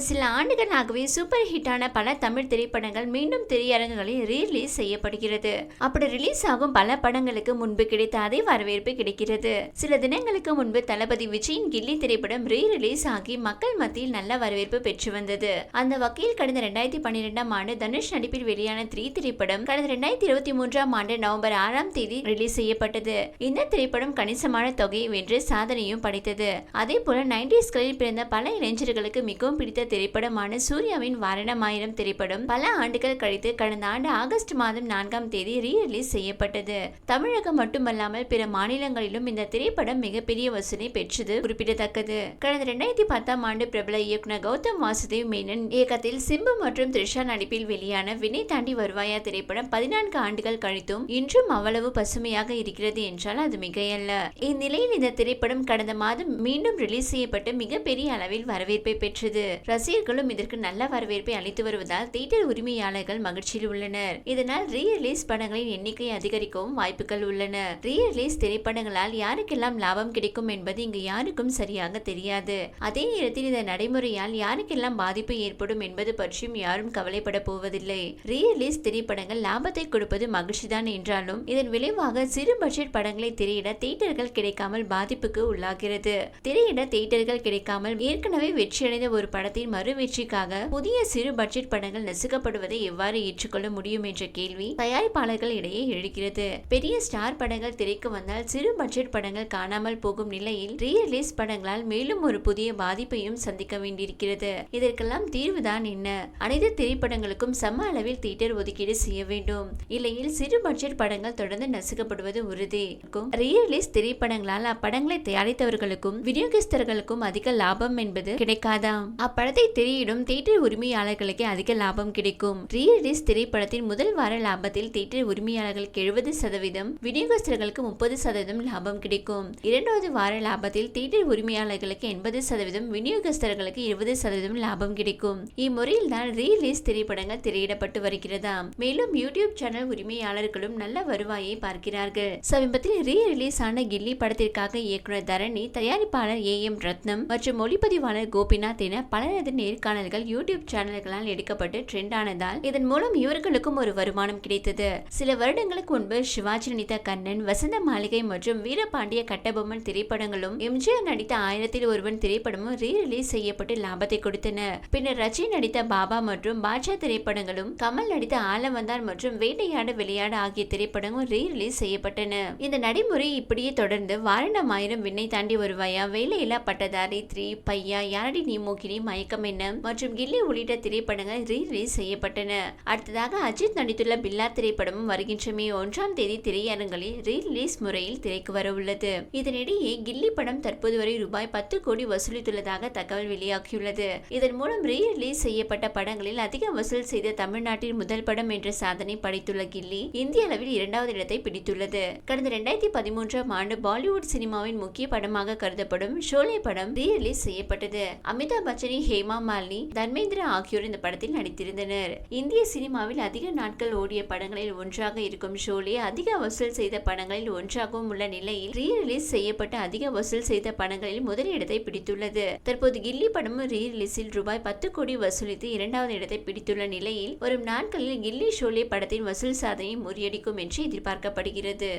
கடந்த சில ஆண்டுகளாகவே சூப்பர் ஹிட்டான பல தமிழ் திரைப்படங்கள் மீண்டும் திரையரங்குகளில் ரீலீஸ் செய்யப்படுகிறது. அப்படி ரிலீஸ் ஆகும் பல படங்களுக்கு முன்பு கிடைத்த அதே வரவேற்பு கிடைக்கிறது. சில தினங்களுக்கு முன்பு தளபதி விஜயின் கில்லி திரைப்படம் ரீ ரிலீஸ் ஆகி மக்கள் மத்தியில் நல்ல வரவேற்பு பெற்று வந்தது. அந்த வகையில் கடந்த ரெண்டாயிரத்தி பன்னிரெண்டாம் ஆண்டு தனுஷ் நடிப்பில் வெளியான த்ரீ திரைப்படம் கடந்த ரெண்டாயிரத்தி இருபத்தி மூன்றாம் ஆண்டு நவம்பர் ஆறாம் தேதி ரிலீஸ் செய்யப்பட்டது. இந்த திரைப்படம் கணிசமான தொகையை வென்று சாதனையும் படைத்தது. அதே போல நைன்டிஸ்களில் பிறந்த பல இளைஞர்களுக்கு மிகவும் பிடித்த திரைப்படமான சூர்யாவின் வாரணமாயிரம் திரைப்படம் பல ஆண்டுகள் கழித்து கடந்த ஆண்டு ஆகஸ்ட் மாதம் நான்காம் தேதி ரீ ரிலீஸ் செய்யப்பட்டது. தமிழகம் மட்டுமல்லாமல் பிற மாநிலங்களிலும் இந்த திரைப்படம் மிகப்பெரிய வசூலை பெற்றது குறிப்பிடத்தக்கது. கடந்த இரண்டாயிரத்தி பத்தாம் ஆண்டு பிரபல இயக்குனர் கௌதம் வாசுதேவ் மேனன் இயக்கத்தில் சிம்பு மற்றும் த்ரிஷா நடிப்பில் வெளியான வினை தாண்டி வருவாயா திரைப்படம் பதினான்கு ஆண்டுகள் கழித்தும் இன்றும் அவ்வளவு பசுமையாக இருக்கிறது என்றால் அது மிகையல்ல. இந்நிலையில் இந்த திரைப்படம் கடந்த மாதம் மீண்டும் ரிலீஸ் செய்யப்பட்டு மிகப்பெரிய அளவில் வரவேற்பை பெற்றது. ரசிகர்களும் இதற்கு நல்ல வரவேற்பை அளித்து வருவதால் தியேட்டர் உரிமையாளர்கள் மகிழ்ச்சியில் உள்ளனர். இதனால் ரீ ரிலீஸ் படங்களின் எண்ணிக்கை அதிகரிக்கவும் வாய்ப்புகள் உள்ளன. ரீ ரிலீஸ் திரைப்படங்களால் யாருக்கெல்லாம் லாபம் கிடைக்கும் என்பது இங்கு யாருக்கும் சரியாக தெரியாது. அதே நேரத்தில் இந்த நடைமுறையால் யாருக்கெல்லாம் பாதிப்பு ஏற்படும் என்பது பற்றியும் யாரும் கவலைப்பட போவதில்லை. ரீ ரிலீஸ் திரைப்படங்கள் லாபத்தை கொடுப்பது மகிழ்ச்சிதான் என்றாலும் இதன் விளைவாக சிறு பட்ஜெட் படங்களை திரையிட தியேட்டர்கள் கிடைக்காமல் பாதிப்புக்கு உள்ளாகிறது. திரையிட தியேட்டர்கள் கிடைக்காமல் ஏற்கனவே வெற்றியடைந்த ஒரு படத்தின் மறு வெற்றிக்காக புதிய சிறு பட்ஜெட் படங்கள் நசுக்கப்படுவதை எவ்வாறு ஏற்றுக்கொள்ள முடியும் என்ற கேள்வி தயாரிப்பாளர்கள் இடையே எழுகிறது. பெரிய ஸ்டார் படங்கள் திரைக்கு வந்தால் சிறு பட்ஜெட் படங்கள் காணாமல் போகும் நிலையில் ரீ ரிலீஸ் படங்களால் மேலும் ஒரு புதிய பாதிப்பையும் சந்திக்க வேண்டியிருக்கிறது. இதற்கெல்லாம் தீர்வுதான் என்ன? அனைத்து திரைப்படங்களுக்கும் சம அளவில் தியேட்டர் ஒதுக்கீடு செய்ய வேண்டும். இல்லையில் சிறு பட்ஜெட் படங்கள் தொடர்ந்து நசுக்கப்படுவது உறுதி. ரீ ரிலீஸ் திரைப்படங்களால் அப்படங்களை தயாரித்தவர்களுக்கும் விநியோகஸ்தர்களுக்கும் அதிக லாபம் என்பது கிடைக்காதாம். அப்படத்தை படத்தை திரையிடும் தியேட்டர் உரிமையாளர்களுக்கு அதிக லாபம் கிடைக்கும். ரீ ரிலீஸ் திரைப்படத்தின் முதல் வார லாபத்தில் தியேட்டர் உரிமையாளர்களுக்கு எழுபது சதவீதம் விநியோகஸ்தர்களுக்கு முப்பது சதவீதம் லாபம் கிடைக்கும். இரண்டாவது வார லாபத்தில் தியேட்டர் உரிமையாளர்களுக்கு எண்பது சதவீதம் விநியோகஸ்தர்களுக்கு இருபது சதவீதம் லாபம் கிடைக்கும். இம்முறையில் தான் ரீ ரிலீஸ் திரைப்படங்கள் திரையிடப்பட்டு வருகிறதா மேலும் யூடியூப் சேனல் உரிமையாளர்களும் நல்ல வருவாயை பார்க்கிறார்கள். சமீபத்தில் ரீ ரிலீஸ் ஆன கில்லி படத்திற்காக இயக்குனர் தரணி தயாரிப்பாளர் ஏ எம் ரத்னம் மற்றும் ஒளிப்பதிவாளர் கோபிநாத் என பலரது நேர்காணல்கள் யூடியூப் சேனல்களால் எடுக்கப்பட்டு ட்ரெண்ட் ஆனதால் இதன் மூலம் இவர்களுக்கும் ஒரு வருமானம் கிடைத்தது. சில வருடங்களுக்கு முன்பு சிவாஜி நடித்த கண்ணன் வசந்த மாளிகை மற்றும் வீரபாண்டிய கட்டபொம்மன் திரைப்படங்களும் எம்ஜிஆர் நடித்த ஆயிரத்தில் ஒருவன் திரைப்படமும் ரீ ரிலீஸ் செய்யப்பட்டு லாபத்தை கொடுத்தன. பின்னர் ரஜினி நடித்த பாபா மற்றும் பாட்ஷா திரைப்படங்களும் கமல் நடித்த ஆலவந்தார் மற்றும் வேட்டையாட விளையாட ஆகிய திரைப்படங்களும் ரீ ரிலீஸ் செய்யப்பட்டன. இந்த நடைமுறை இப்படியே தொடர்ந்து வாரணம் ஆயிரம் விண்ணை தாண்டி வருவாயா? வேலையில்லா பட்டதாரி த்ரீ பையா யாரடி நீ மூக்கினி மயக்க என்ன? மற்றும் கில்லி உள்ளிட்ட திரைப்படங்கள் ரீ ரிலீஸ் செய்யப்பட்டன. அடுத்ததாக அஜித் நடித்துள்ள பில்லா திரைப்படமும் வருகின்ற மே ஒன்றாம் தேதி திரையரங்களில் ரீ ரிலீஸ் முறையில் திரைக்கு வர உள்ளது இதனிடையே கில்லி படம் தற்போது வரை ரூபாய் பத்து கோடி வசூலித்துள்ளதாக தகவல் வெளியாகியுள்ளது. இதன் மூலம் ரீ ரிலீஸ் செய்யப்பட்ட படங்களில் அதிக வசூல் செய்த தமிழ்நாட்டின் முதல் படம் என்ற சாதனை படைத்துள்ள கில்லி இந்திய அளவில் இரண்டாவது இடத்தை பிடித்துள்ளது. கடந்த இரண்டாயிரத்தி பதிமூன்றாம் ஆண்டு பாலிவுட் சினிமாவின் முக்கிய படமாக கருதப்படும் ஷோலே படம் ரீ ரிலீஸ் செய்யப்பட்டது. அமிதாப் பச்சனின் ஹே ஹேமா மாலினி தர்மேந்திரா ஆகியோர் இந்த படத்தில் நடித்திருந்தனர். இந்திய சினிமாவில் அதிக நாட்கள் ஓடிய படங்களில் ஒன்றாக இருக்கும் ஷோலே அதிக வசூல் செய்த படங்களில் ஒன்றாகவும் உள்ள நிலையில் ரீ ரிலீஸ் செய்யப்பட்ட அதிக வசூல் செய்த படங்களில் முதலிடத்தை பிடித்துள்ளது. தற்போது கில்லி படமும் ரீ ரிலீஸில் ரூபாய் பத்து கோடி வசூலித்து இரண்டாவது இடத்தை பிடித்துள்ள நிலையில் வரும் நாட்களில் கில்லி ஷோலே படத்தின் வசூல் சாதனையை முறியடிக்கும் என்று எதிர்பார்க்கப்படுகிறது.